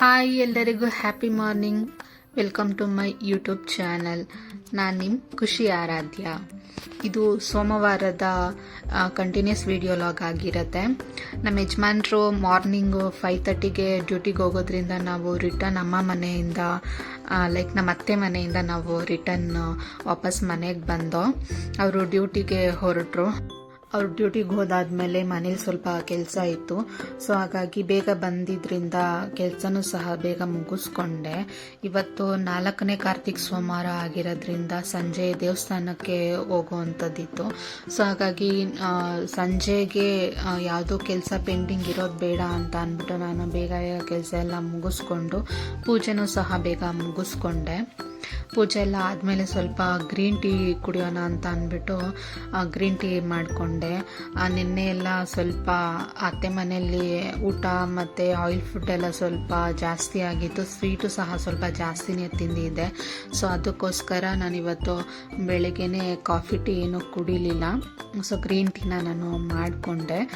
Hi ಎಲ್ಲರಿಗೂ happy morning. Welcome to my YouTube channel. ನಾನು ನಿಮ್ಮ ಖುಷಿ ಆರಾಧ್ಯ. ಇದು ಸೋಮವಾರದ ಕಂಟಿನ್ಯೂಸ್ ವಿಡಿಯೋ ಲಾಗ್ ಆಗಿರುತ್ತೆ. ನಮ್ಮ ಯಜಮಾನ್ರು ಮಾರ್ನಿಂಗು ಫೈವ್ ತರ್ಟಿಗೆ ಡ್ಯೂಟಿಗೆ ಹೋಗೋದ್ರಿಂದ ನಾವು ರಿಟರ್ನ್ ಅಮ್ಮ ಮನೆಯಿಂದ ಲೈಕ್ ನಮ್ಮ ಅತ್ತೆ ಮನೆಯಿಂದ ನಾವು ರಿಟರ್ನ್ ವಾಪಸ್ ಮನೆಗೆ ಬಂದೋ, ಅವರು ಡ್ಯೂಟಿಗೆ ಹೊರಟರು. ಅವ್ರು ಡ್ಯೂಟಿಗೆ ಹೋದಾದ್ಮೇಲೆ ಮನೇಲಿ ಸ್ವಲ್ಪ ಕೆಲಸ ಇತ್ತು. ಸೊ ಹಾಗಾಗಿ ಬೇಗ ಬಂದಿದ್ರಿಂದ ಕೆಲಸನೂ ಸಹ ಬೇಗ ಮುಗಿಸ್ಕೊಂಡೆ. ಇವತ್ತು ನಾಲ್ಕನೇ ಕಾರ್ತಿಕ್ ಸೋಮವಾರ ಆಗಿರೋದ್ರಿಂದ ಸಂಜೆ ದೇವಸ್ಥಾನಕ್ಕೆ ಹೋಗುವಂಥದ್ದಿತ್ತು. ಸೊ ಹಾಗಾಗಿ ಸಂಜೆಗೆ ಯಾವುದೋ ಕೆಲಸ ಪೆಂಡಿಂಗ್ ಇರೋದು ಬೇಡ ಅಂತ ಅಂದ್ಬಿಟ್ಟು ನಾನು ಬೇಗ ಬೇಗ ಕೆಲಸ ಎಲ್ಲ ಮುಗಿಸ್ಕೊಂಡು ಪೂಜೆನೂ ಸಹ ಬೇಗ ಮುಗಿಸ್ಕೊಂಡೆ. ಪೂಜೆ ಎಲ್ಲ ಆದಮೇಲೆ ಸ್ವಲ್ಪ ಗ್ರೀನ್ ಟೀ ಕುಡಿಯೋಣ ಅಂತ ಅಂದ್ಬಿಟ್ಟು ಗ್ರೀನ್ ಟೀ ಮಾಡಿಕೊಂಡೆ. ನಿನ್ನೆ ಎಲ್ಲ ಸ್ವಲ್ಪ ಅತ್ತೆ ಮನೆಯಲ್ಲಿ ಊಟ ಮತ್ತು ಆಯಿಲ್ ಫುಡ್ ಎಲ್ಲ ಸ್ವಲ್ಪ ಜಾಸ್ತಿ ಆಗಿತ್ತು. ಸ್ವೀಟು ಸಹ ಸ್ವಲ್ಪ ಜಾಸ್ತಿನೇ ತಿಂದಿದ್ದೆ. ಸೊ, ಅದಕ್ಕೋಸ್ಕರ ನಾನಿವತ್ತು ಬೆಳಗ್ಗೆ ಕಾಫಿ ಟೀ ಏನು ಕುಡಿಲಿಲ್ಲ. ಸೊ, ಗ್ರೀನ್ ಟೀನ ನಾನು ಮಾಡಿಕೊಂಡೆ.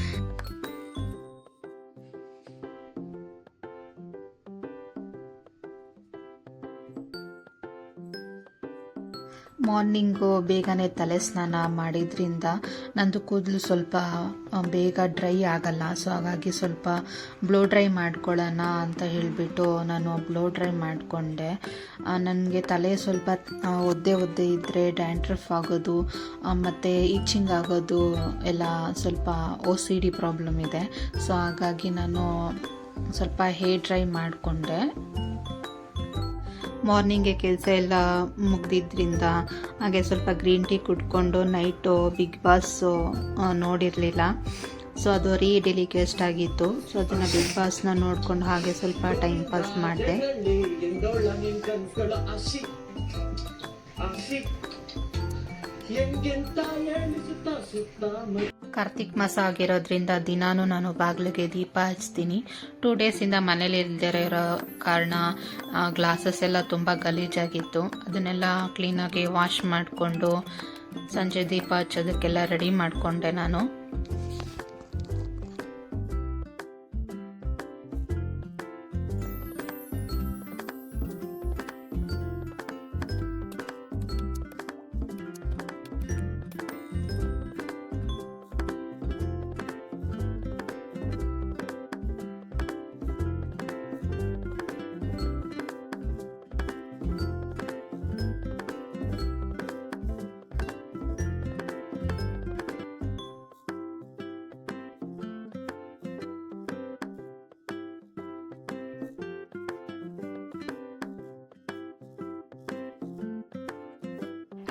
ಮಾರ್ನಿಂಗು ಬೇಗನೆ ತಲೆ ಸ್ನಾನ ಮಾಡಿದ್ರಿಂದ ನಂದು ಕೂದಲು ಸ್ವಲ್ಪ ಬೇಗ ಡ್ರೈ ಆಗಲ್ಲ. ಸೊ, ಹಾಗಾಗಿ ಸ್ವಲ್ಪ ಬ್ಲೋ ಡ್ರೈ ಮಾಡ್ಕೊಳ್ಳೋಣ ಅಂತ ಹೇಳಿಬಿಟ್ಟು ನಾನು ಬ್ಲೋ ಡ್ರೈ ಮಾಡಿಕೊಂಡೆ. ನನಗೆ ತಲೆ ಸ್ವಲ್ಪ ಒದ್ದೆ ಒದ್ದೆ ಇದ್ದರೆ ಡ್ಯಾಂಡ್ರಫ್ ಆಗೋದು ಮತ್ತು ಈಚಿಂಗ್ ಆಗೋದು ಎಲ್ಲ ಸ್ವಲ್ಪ ಒ ಸಿ ಡಿ ಪ್ರಾಬ್ಲಮ್ ಇದೆ. ಸೊ, ಹಾಗಾಗಿ ನಾನು ಸ್ವಲ್ಪ ಹೇರ್ ಡ್ರೈ ಮಾಡಿಕೊಂಡೆ. ಮಾರ್ನಿಂಗ್ಗೆ ಕೆಲಸ ಎಲ್ಲ ಮುಗ್ದಿದ್ರಿಂದ, ಹಾಗೆ ಸ್ವಲ್ಪ ಗ್ರೀನ್ ಟೀ ಕುಡ್ಕೊಂಡು ನೈಟು ಬಿಗ್ ಬಾಸ್ ನೋಡಿರಲಿಲ್ಲ. ಸೊ ಅದು ರೀ ಡೆಲಿಕೇಸ್ಟ್ ಆಗಿತ್ತು. ಸೊ ಅದನ್ನು ಬಿಗ್ ಬಾಸ್ನ ನೋಡಿಕೊಂಡು ಹಾಗೆ ಸ್ವಲ್ಪ ಟೈಮ್ ಪಾಸ್ ಮಾಡಿದೆ. ಕಾರ್ತಿಕ್ ಮಾಸ ಆಗಿರೋದ್ರಿಂದ ದಿನಾನು ನಾನು ಬಾಗಿಲಿಗೆ ದೀಪ ಹಚ್ತೀನಿ. ಟೂ ಡೇಸಿಂದ ಮನೇಲಿ ಇಲ್ದೇ ಇರೋ ಕಾರಣ ಗ್ಲಾಸಸ್ ಎಲ್ಲ ತುಂಬ ಗಲೀಜಾಗಿತ್ತು. ಅದನ್ನೆಲ್ಲ ಕ್ಲೀನಾಗಿ ವಾಶ್ ಮಾಡಿಕೊಂಡು, ಸಂಜೆ ದೀಪ ಹಚ್ಚೋದಕ್ಕೆಲ್ಲ ರೆಡಿ ಮಾಡಿಕೊಂಡೆ ನಾನು.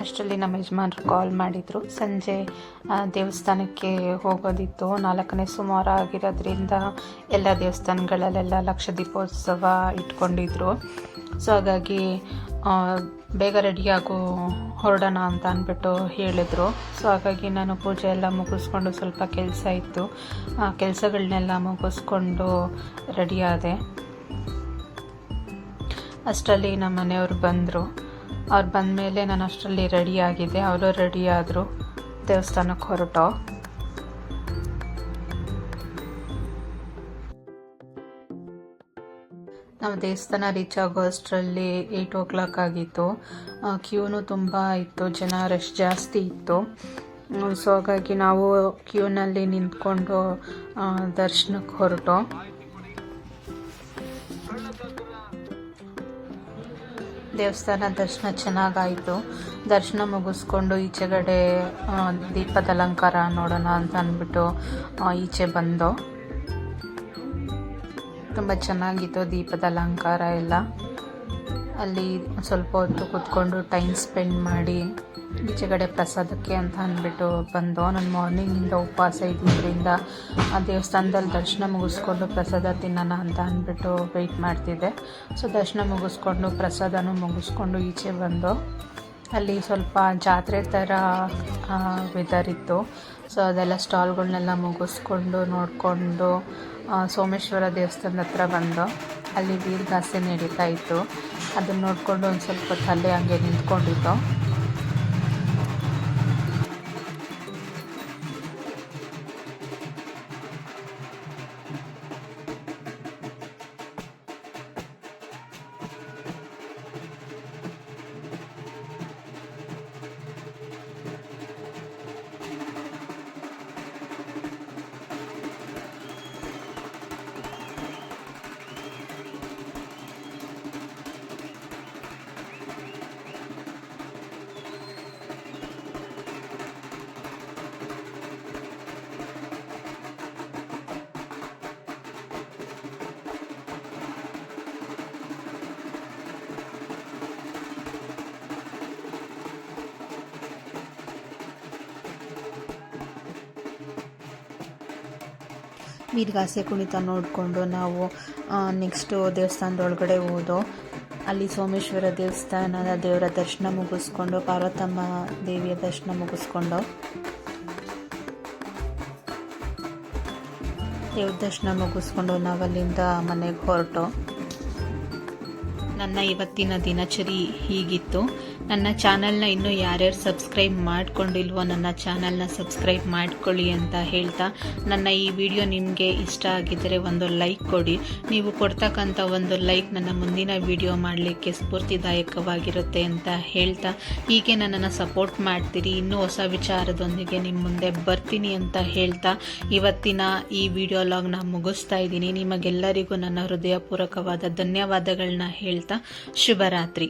ಅಷ್ಟರಲ್ಲಿ ನಮ್ಮ ಯಜಮಾನ್ರು ಕಾಲ್ ಮಾಡಿದರು. ಸಂಜೆ ದೇವಸ್ಥಾನಕ್ಕೆ ಹೋಗೋದಿತ್ತು. ನಾಲ್ಕನೇ ಸುಮಾರು ಆಗಿರೋದ್ರಿಂದ ಎಲ್ಲ ದೇವಸ್ಥಾನಗಳಲ್ಲೆಲ್ಲ ಲಕ್ಷ ದೀಪೋತ್ಸವ ಇಟ್ಕೊಂಡಿದ್ರು. ಸೊ ಹಾಗಾಗಿ ಬೇಗ ರೆಡಿಯಾಗೋ ಹೊರಡೋಣ ಅಂತ ಅಂದ್ಬಿಟ್ಟು ಹೇಳಿದರು. ಸೊ ಹಾಗಾಗಿ ನಾನು ಪೂಜೆ ಎಲ್ಲ ಮುಗಿಸ್ಕೊಂಡು ಸ್ವಲ್ಪ ಕೆಲಸ ಇತ್ತು. ಆ ಕೆಲಸಗಳನ್ನೆಲ್ಲ ಮುಗಿಸ್ಕೊಂಡು ರೆಡಿಯಾದೆ ಅಷ್ಟರಲ್ಲಿ ನಮ್ಮ ಮನೆಯವರು ಬಂದರು. ಅವ್ರು ಬಂದಮೇಲೆ ನಾನು ಅಷ್ಟರಲ್ಲಿ ರೆಡಿ ಆಗಿದ್ದೆ ಅವರು ರೆಡಿ ಆದರು ದೇವಸ್ಥಾನಕ್ಕೆ ಹೊರಟೋ. ನಾವು ದೇವಸ್ಥಾನ ರೀಚ್ ಆಗೋ ಅಷ್ಟರಲ್ಲಿ ಏಯ್ಟ್ ಓ ಕ್ಲಾಕ್ ಆಗಿತ್ತು ಕ್ಯೂನು ತುಂಬ ಇತ್ತು. ಜನ ರಶ್ ಜಾಸ್ತಿ ಇತ್ತು. ಸೊ ಹಾಗಾಗಿ ನಾವು ಕ್ಯೂನಲ್ಲಿ ನಿಂತ್ಕೊಂಡು ದರ್ಶನಕ್ಕೆ ಹೊರಟೋ. ದೇವಸ್ಥಾನ ದರ್ಶನ ಚೆನ್ನಾಗಾಯಿತು. ದರ್ಶನ ಮುಗಿಸ್ಕೊಂಡು ಈಚೆಗಡೆ ದೀಪದ ಅಲಂಕಾರ ನೋಡೋಣ ಅಂತ ಅಂದ್ಬಿಟ್ಟು ಈಚೆ ಬಂದೋ. ತುಂಬ ಚೆನ್ನಾಗಿತ್ತು ದೀಪದ ಅಲಂಕಾರ ಎಲ್ಲ. ಅಲ್ಲಿ ಸ್ವಲ್ಪ ಹೊತ್ತು ಕೂತ್ಕೊಂಡು ಟೈಮ್ ಸ್ಪೆಂಡ್ ಮಾಡಿ ಈಚೆಗಡೆ ಪ್ರಸಾದಕ್ಕೆ ಅಂತ ಅಂದ್ಬಿಟ್ಟು ಬಂದು ನಾನು ಮಾರ್ನಿಂಗಿಂದ ಉಪವಾಸ ಇದ್ದಿದ್ದರಿಂದ ಆ ದೇವಸ್ಥಾನದಲ್ಲಿ ದರ್ಶನ ಮುಗಿಸ್ಕೊಂಡು ಪ್ರಸಾದ ತಿನ್ನೋಣ ಅಂತ ಅಂದ್ಬಿಟ್ಟು ವೆಯ್ಟ್ ಮಾಡ್ತಿದ್ದೆ. ಸೊ ದರ್ಶನ ಮುಗಿಸ್ಕೊಂಡು ಪ್ರಸಾದನೂ ಮುಗಿಸ್ಕೊಂಡು ಈಚೆ ಬಂದು ಅಲ್ಲಿ ಸ್ವಲ್ಪ ಜಾತ್ರೆ ಥರ ವೆದರ್ ಇತ್ತು. ಸೊ ಅದೆಲ್ಲ ಸ್ಟಾಲ್ಗಳನ್ನೆಲ್ಲ ಮುಗಿಸ್ಕೊಂಡು ನೋಡಿಕೊಂಡು ಸೋಮೇಶ್ವರ ದೇವಸ್ಥಾನದ ಹತ್ರ ಬಂದು ಅಲ್ಲಿ ವೀರಗಾಸೆ ನಡೀತಾ ಇತ್ತು. ಅದನ್ನು ನೋಡಿಕೊಂಡು ಒಂದು ಸ್ವಲ್ಪ ಹೊತ್ತು ಅಲ್ಲೇ ಹಂಗೆ ನಿಂತ್ಕೊಂಡಿದ್ದು. ವೀರಗಾಸೆ ಕುಣಿತ ನೋಡಿಕೊಂಡು ನಾವು ನೆಕ್ಸ್ಟು ದೇವಸ್ಥಾನದೊಳಗಡೆ ಹೋದೋ, ಅಲ್ಲಿ ಸೋಮೇಶ್ವರ ದೇವಸ್ಥಾನದ ದೇವರ ದರ್ಶನ ಮುಗಿಸ್ಕೊಂಡು, ಪಾರ್ವತಮ್ಮ ದೇವಿಯ ದರ್ಶನ ಮುಗಿಸ್ಕೊಂಡು, ದೇವ್ರ ದರ್ಶನ ಮುಗಿಸ್ಕೊಂಡು ನಾವಲ್ಲಿಂದ ಮನೆಗೆ ಹೊರಟು. ನನ್ನ ಇವತ್ತಿನ ದಿನಚರಿ ಹೀಗಿತ್ತು. ನನ್ನ ಚಾನಲ್ನ ಇನ್ನೂ ಯಾರ್ಯಾರು ಸಬ್ಸ್ಕ್ರೈಬ್ ಮಾಡ್ಕೊಂಡಿಲ್ವೋ ನನ್ನ ಚಾನಲ್ನ ಸಬ್ಸ್ಕ್ರೈಬ್ ಮಾಡ್ಕೊಳ್ಳಿ ಅಂತ ಹೇಳ್ತಾ ನನ್ನ ಈ ವಿಡಿಯೋ ನಿಮಗೆ ಇಷ್ಟ ಆಗಿದ್ದರೆ ಒಂದು ಲೈಕ್ ಕೊಡಿ. ನೀವು ಕೊಡ್ತಕ್ಕಂಥ ಒಂದು ಲೈಕ್ ನನ್ನ ಮುಂದಿನ ವಿಡಿಯೋ ಮಾಡಲಿಕ್ಕೆ ಸ್ಫೂರ್ತಿದಾಯಕವಾಗಿರುತ್ತೆ ಅಂತ ಹೇಳ್ತಾ ಹೀಗೆ ನನ್ನನ್ನು ಸಪೋರ್ಟ್ ಮಾಡ್ತೀರಿ. ಇನ್ನೂ ಹೊಸ ವಿಚಾರದೊಂದಿಗೆ ನಿಮ್ಮ ಮುಂದೆ ಬರ್ತೀನಿ ಅಂತ ಹೇಳ್ತಾ ಇವತ್ತಿನ ಈ ವಿಡಿಯೋ ಲಾಗ್ನ ಮುಗಿಸ್ತಾ ಇದ್ದೀನಿ. ನಿಮಗೆಲ್ಲರಿಗೂ ನನ್ನ ಹೃದಯಪೂರ್ವಕವಾದ ಧನ್ಯವಾದಗಳನ್ನ ಹೇಳ್ತಾ ಶುಭರಾತ್ರಿ.